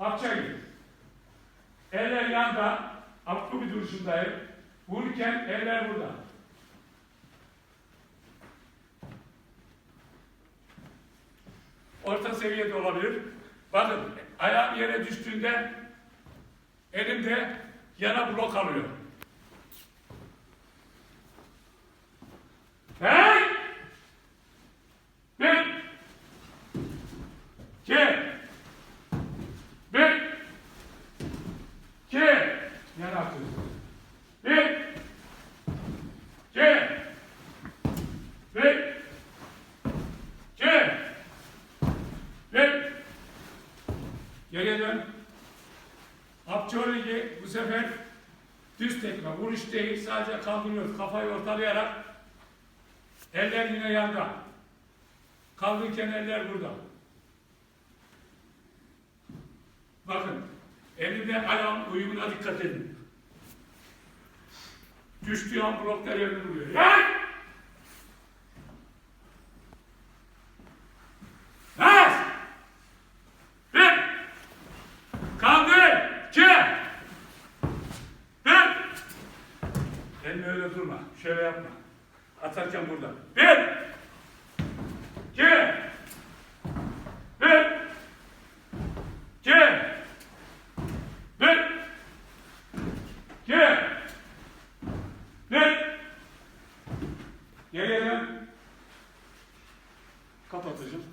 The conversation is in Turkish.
Akçayı. Eller yanda. Aklı bir duruşundayım. Vururken eller burada. Orta seviyede olabilir. Bakın ayağım yere düştüğünde elimde yana blok alıyor. Hey! Bir! İki! Bir! İki! Yana atıyorsun. Bir! İki! Bir! İki! Bir! Geriye dön. Apçı Ligi bu sefer düz tekme, değil, sadece kaldırıyoruz. Kafayı ortalayarak eller yine yanda. Kaldırırken eller burada. Bakın, elimle ayağım uyumuna dikkat edin. Düştüğü an bloklar yerine vuruyor. Hey! Yes! Bir! Kaldır! İki! Bir! Elini öyle durma. Şöyle yapma. Atarken burada. Bir! Gel. Gel. Gel gel gel. Kapatacağım.